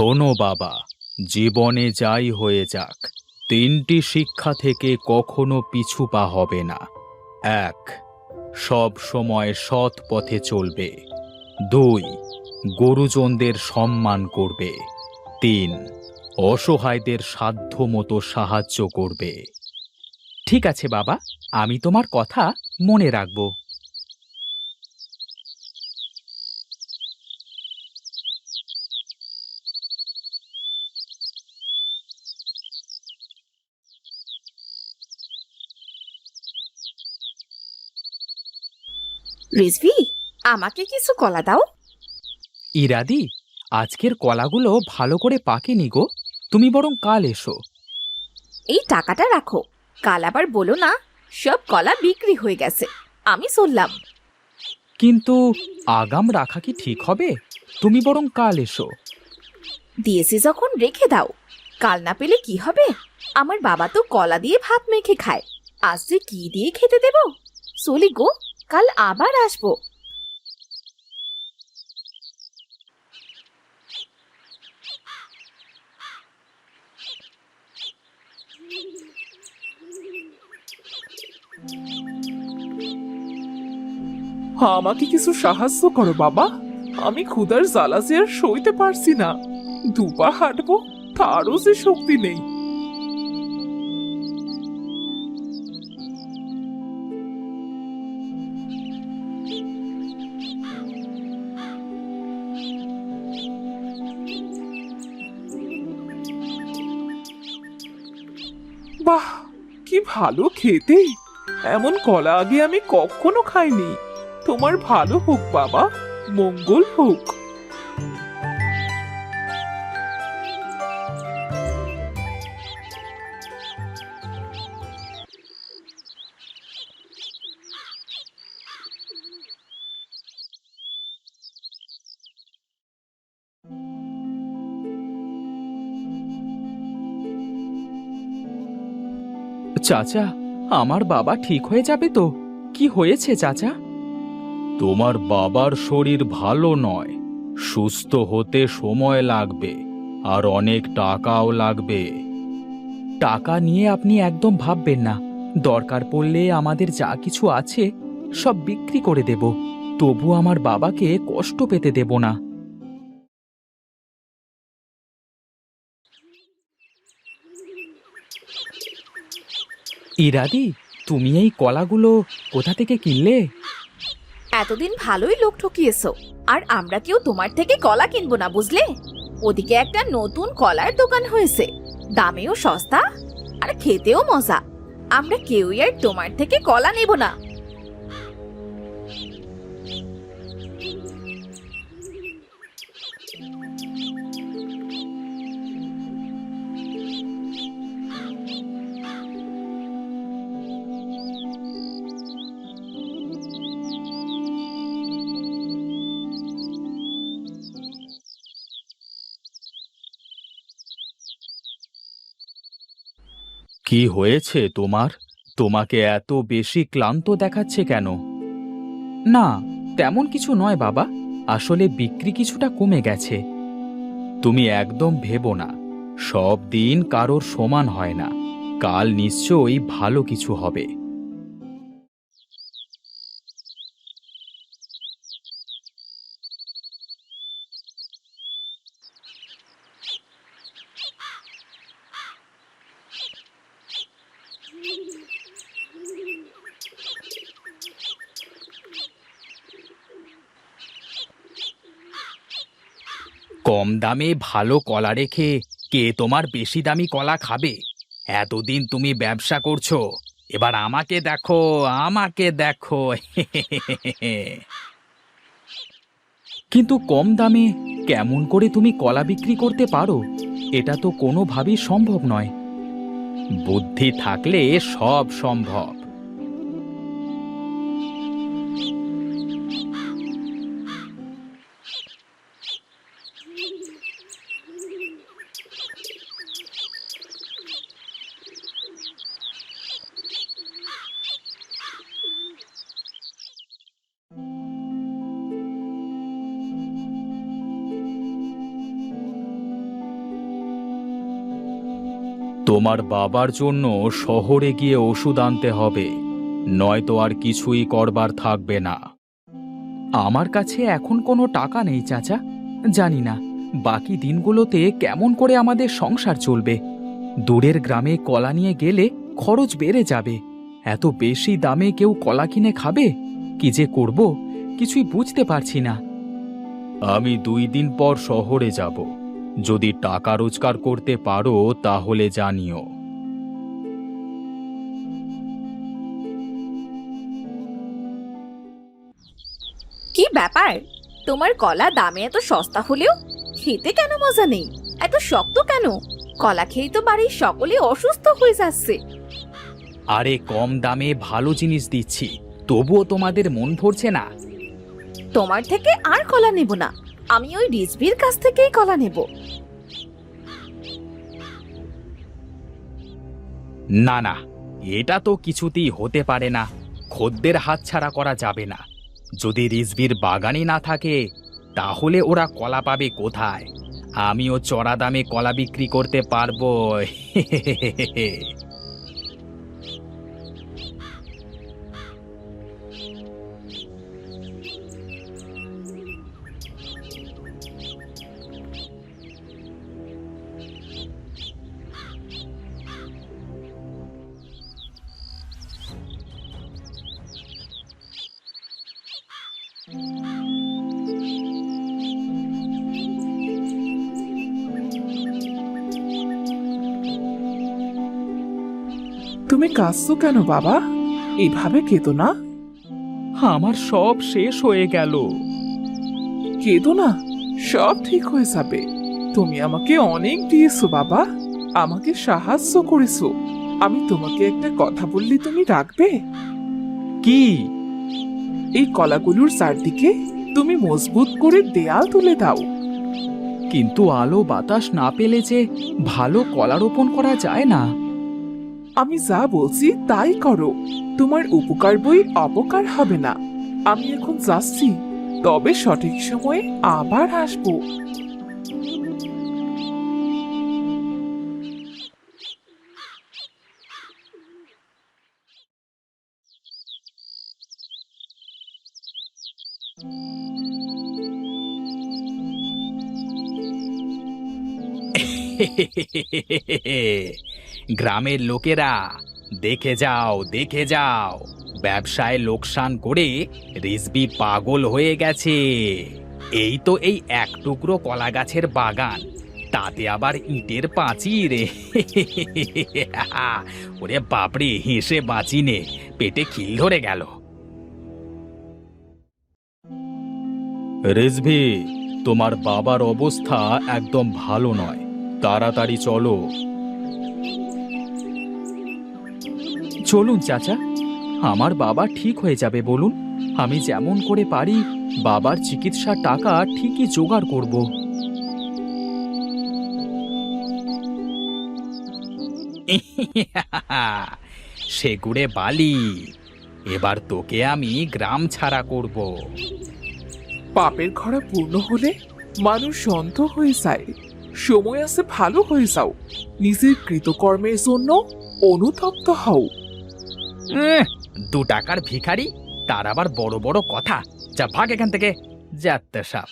শোনো বাবা, জীবনে যাই হয়ে যাক, তিনটি শিক্ষা থেকে কখনো পিছু পা হবে না। এক, সব সময় সৎ পথে চলবে। দুই, গুরুজনদের সম্মান করবে। তিন, অসহায়দের সাধ্য মতো সাহায্য করবে। ঠিক আছে বাবা, আমি তোমার কথা মনে রাখব। রিজভি আমাকে কিছু কলা দাও। ইরাদি আজকের কলাগুলো ভালো করে পাকেনি গো। তুমি বরং কাল এসো। এই টাকাটা রাখো। কাল আবার বলো না সব কলা বিক্রি হয়ে গেছে। আমি চললাম। কিন্তু আগাম রাখা কি ঠিক হবে? তুমি বরং কাল এসো। দিয়েছি যখন রেখে দাও। কাল না পেলে কি হবে? আমার বাবা তো কলা দিয়ে ভাত মেখে খায়। আজ যে কি দিয়ে খেতে দেব? চলি গো। কাল আবার আসব। আমাকে কিছু সাহায্য করো, বাবা। আমি ক্ষুধার যে আর সইতে পারছি না। দুপা হাঁটবো, তারও যে শক্তি নেই। বাহ, কি ভালো খেতে। এমন কলা আগে আমি কখনো খাইনি। তোমার ভালো হোক, বাবা। মঙ্গল হোক। চাচা আমার বাবা ঠিক হয়ে যাবে তো? কি হয়েছে চাচা? তোমার বাবার শরীর ভালো নয়। সুস্থ হতে সময় লাগবে আর অনেক টাকাও লাগবে। টাকা নিয়ে আপনি একদম ভাববেন না। দরকার পড়লে আমাদের যা কিছু আছে সব বিক্রি করে দেব। তবু আমার বাবাকে কষ্ট পেতে দেব না। ইরাদি, তুমি এই কলাগুলো কোথা থেকে কিনলে? এতদিন ভালোই লোক ঠকিয়েছো, আর আমরা কেউ তোমার থেকে কলা কিনবো না, বুঝলে? ওদিকে একটা নতুন কলার দোকান হয়েছে, দামেও সস্তা আর খেতেও মজা। আমরা কেউই আর তোমার থেকে কলা নেব না। কি হয়েছে তোমার? তোমাকে এত বেশি ক্লান্ত দেখাচ্ছে কেন? না, তেমন কিছু নয় বাবা। আসলে বিক্রি কিছুটা কমে গেছে। তুমি একদম ভেবো না। সব দিন কারোর সমান হয় না। কাল নিশ্চয়ই ভালো কিছু হবে। কম দামে ভালো কলা রেখে কে তোমার বেশি দামি কলা খাবে? এতদিন তুমি ব্যবসা করছ, এবার আমাকে দেখো আমাকে দেখো। কিন্তু কম দামে কেমন করে তুমি কলা বিক্রি করতে পারো? এটা তো কোনোভাবেই সম্ভব নয়। বুদ্ধি থাকলে সব সম্ভব। তোমার বাবার জন্য শহরে গিয়ে ওষুধ আনতে হবে, নয়তো আর কিছুই করবার থাকবে না। আমার কাছে এখন কোনো টাকা নেই, চাচা। জানি না, বাকি দিনগুলোতে কেমন করে আমাদের সংসার চলবে। দূরের গ্রামে কলা নিয়ে গেলে খরচ বেড়ে যাবে। এত বেশি দামে কেউ কলা কিনে খাবে? কি যে করব, কিছুই বুঝতে পারছি না। আমি দুই দিন পর শহরে যাব। যদি টাকা রোজগার করতে পারো তাহলে জানিও। কি ব্যাপার? তোমার কলা দামে এত সস্তা হলেও খেতে কেন মজা নেই? এত শক্ত কেন? কলা খেয়েই তো বাড়ির সকলে অসুস্থ হয়ে যাচ্ছে। আরে কম দামে ভালো জিনিস দিচ্ছি তবুও তোমাদের মন ভরছে না। তোমার থেকে আর কলা নেব না। আমি ওই রিজভির কাছ থেকেই কলা নেব। না না, এটা তো কিছুতেই হতে পারে না। খদ্দের হাতছাড়া করা যাবে না। যদি রিজভির বাগানই না থাকে, তাহলে ওরা কলা পাবে কোথায়? আমিও চড়া দামে কলা বিক্রি করতে পারব। তুমি কাঁদছো কেন বাবা? এভাবে কেঁদো না। আমার সব শেষ হয়ে গেল। কেঁদো না সব ঠিক হয়ে যাবে। তুমি আমাকে অনেক দিয়েছ বাবা। আমাকে সাহায্য করেছ। আমি তোমাকে একটা কথা বললে তুমি রাখবে? কি? এই কলাগুলোর চারদিকে তুমি মজবুত করে দেয়াল তুলে দাও। কিন্তু আলো বাতাস না পেলে যে ভালো কলা রোপণ করা যায় না। আমি যা বলছি তাই করো। তোমার উপকার বই অপকার হবে না। আমি এখন যাচ্ছি, তবে সঠিক সময়ে আবার আসব। গ্রামের লোকেরা, দেখে যাও দেখে যাও, ব্যবসায় লোকসান করে রিসবি পাগল হয়ে গেছে। এই তো এই এক টুকরো কলা গাছের বাগান, তাতে আবার ইটের পাঁচির ওরে বাপরে, হেসে বাঁচিনে, পেটে খিল ধরে গেল। রেজভি, তোমার বাবার অবস্থা একদম ভালো নয়। তাড়াতাড়ি চলো। চলুন, চাচা। আমার বাবা ঠিক হয়ে যাবে, বলুন। আমি যেমন করে পারি, বাবার চিকিৎসার টাকা ঠিকই জোগাড় করব। সেগুড়ে বালি। এবার তোকে আমি গ্রাম ছাড়া করব। পাপের খরা পূর্ণ হলে মানুষ অন্ধ হয়ে যায়। সময় আছে ভালো হয়ে যাও। নিজের কৃতকর্মের জন্য অনুতপ্ত হও। দু টাকার ভিখারি তার আবার বড় বড় কথা। যা ভাগ এখান থেকে। যাত্রা সাপ।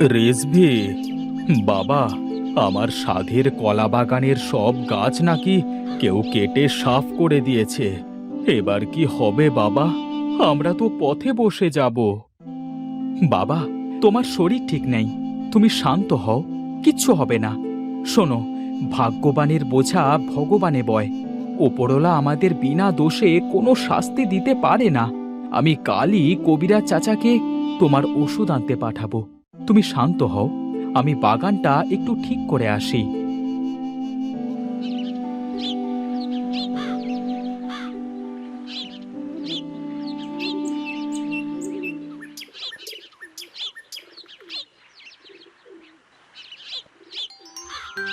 রেজভি, বাবা, আমার সাধের কলা বাগানের সব গাছ নাকি কেউ কেটে সাফ করে দিয়েছে। এবার কি হবে, বাবা? আমরা তো পথে বসে যাব। বাবা, তোমার শরীর ঠিক নেই। তুমি শান্ত হও। কিচ্ছু হবে না। শোনো, ভাগ্যবানের বোঝা ভগবানে বয়। ওপরলা আমাদের বিনা দোষে কোনো শাস্তি দিতে পারে না। আমি কালই কবিরা চাচাকে তোমার ওষুধ আনতে পাঠাবো। তুমি শান্ত হও। আমি বাগানটা একটু ঠিক করে আসি।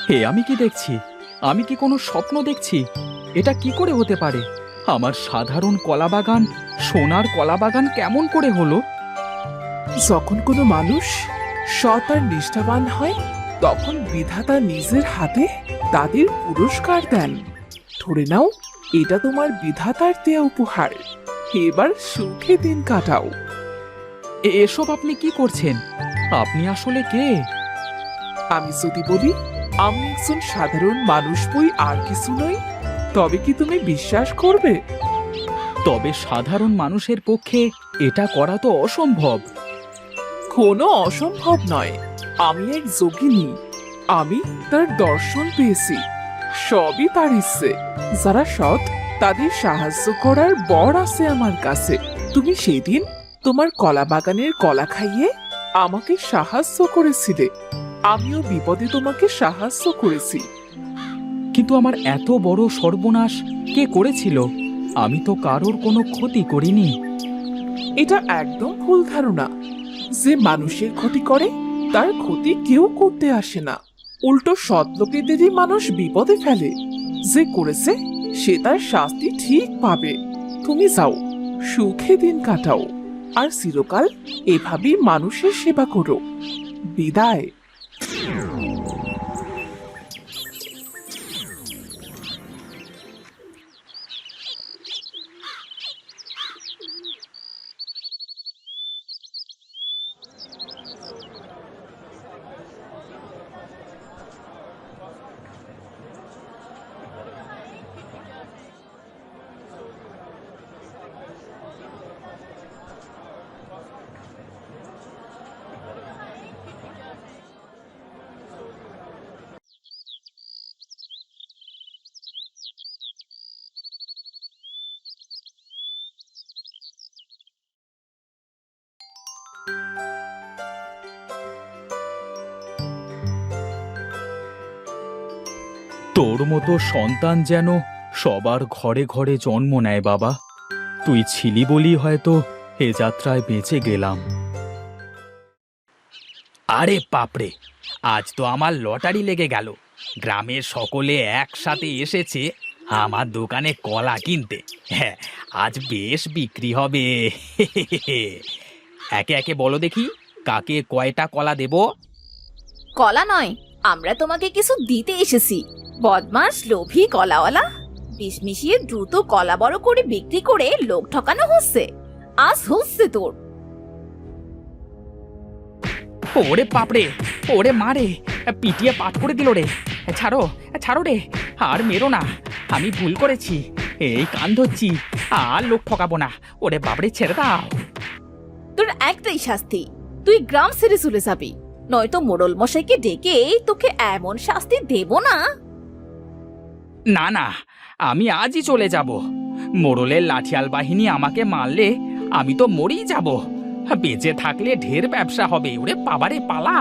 হে, আমি কি দেখছি? আমি কি কোনো স্বপ্ন দেখছি? এটা কি করে হতে পারে? আমার সাধারণ কলা বাগান সোনার কলা বাগান কেমন করে হলো? যখন কোনো মানুষ সৎ নিষ্ঠাবান হয়, তখন বিধাতা নিজের হাতে তাদের পুরস্কার দেন। ধরে নাও, এটা তোমার বিধাতার দেয়া উপহার। এবার সুখে দিন কাটাও। এসব আপনি কি করছেন? আপনি আসলে কে? আমি যদি বলি, আমি একজন সাধারণ মানুষ বই আর কিছু নই, তবে কি তুমি বিশ্বাস করবে? তবে সাধারণ মানুষের পক্ষে এটা করা তো অসম্ভব। কোনো অসম্ভব নয়। আমি এক যোগিনী। আমি তার দর্শন পেয়েছি। সবই তার ইচ্ছে। যারা সৎ তাদের সাহায্য করার বর আছে আমার কাছে। তুমি সেদিন তোমার কলা বাগানের কলা খাইয়ে আমাকে সাহায্য করেছিলে। আমিও বিপদে তোমাকে সাহায্য করেছি। কিন্তু আমার এত বড় সর্বনাশ কে করেছিল? আমি তো কারোর কোনো ক্ষতি করিনি। এটা একদম ভুল ধারণা। যে মানুষের ক্ষতি করে, তার ক্ষতি কেউ করতে আসে না। উল্টো সৎ লোকেদেরই মানুষ বিপদে ফেলে। যে করেছে, সে তার শাস্তি ঠিক পাবে। তুমি যাও, সুখে দিন কাটাও, আর চিরকাল এভাবেই মানুষের সেবা করো। বিদায়। তোর মতো সন্তান যেন সবার ঘরে ঘরে জন্ম নেয়, বাবা। তুই ছিলি বলি হয়তো এ যাত্রায় বেঁচে গেলাম। আরে বাপরে, আজ তো আমার লটারি লেগে গেল। গ্রামের সকলে একসাথে এসেছে আমার দোকানে কলা কিনতে। হ্যাঁ আজ বেশ বিক্রি হবে। একে একে বলো দেখি, কাকে কয়টা কলা দেবো? কলা নয়, আমরা তোমাকে কিছু দিতে এসেছি। বদমাস লোভী কলাওয়ালা। বিষ মিশিয়ে দ্রুত কলা বড় করে বিক্রি করে লোক ঠকানো হচ্ছে। আজ হচ্ছে তোর। ওরে বাপরে ওরে মারে পিটিয়ে পাট করে দিল রে। ছাড়ো ছাড়ো রে আর মেরো না। আমি ভুল করেছি এই কান ধরছি আর লোক ঠকাবো না। ওরে বাপরে ছেড়ে দাও। তোর একটাই শাস্তি তুই গ্রাম ছেড়ে চলে যাবি। নয়তো মোড়ল মশাইকে ডেকে তোকে এমন শাস্তি দেব না। না না, আমি আজই চলে যাব। মোড়লের লাঠিয়াল বাহিনী আমাকে মারলে আমি তো মরেই যাব। বেঁচে থাকলে ঢের ব্যবসা হবে, ওরে পাবারে পালা।